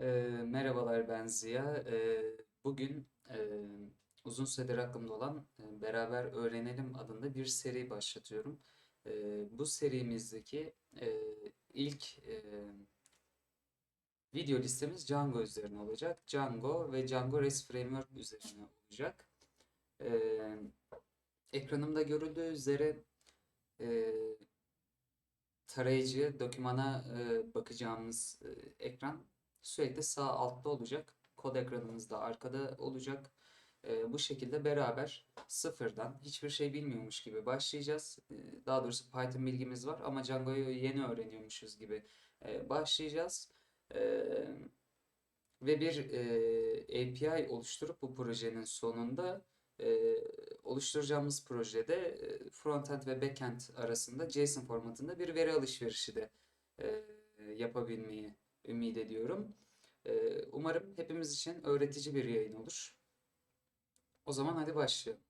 Ee, merhabalar ben Ziya. Ee, bugün e, uzun süredir aklımda olan e, Beraber Öğrenelim adında bir seri başlatıyorum. Ee, bu serimizdeki e, ilk e, video listemiz Django üzerine olacak. Django ve Django REST Framework üzerine olacak. Ee, ekranımda görüldüğü üzere e, tarayıcı, dokümana e, bakacağımız e, ekran sürekli sağ altta olacak. Kod ekranımız da arkada olacak. E, bu şekilde beraber sıfırdan hiçbir şey bilmiyormuş gibi başlayacağız. E, daha doğrusu Python bilgimiz var ama Django'yu yeni öğreniyormuşuz gibi e, başlayacağız. E, ve bir e, API oluşturup bu projenin sonunda e, oluşturacağımız projede e, frontend ve backend arasında JSON formatında bir veri alışverişi de e, yapabilmeyi ümit ediyorum. E, umarım hepimiz için öğretici bir yayın olur. O zaman hadi başlayalım.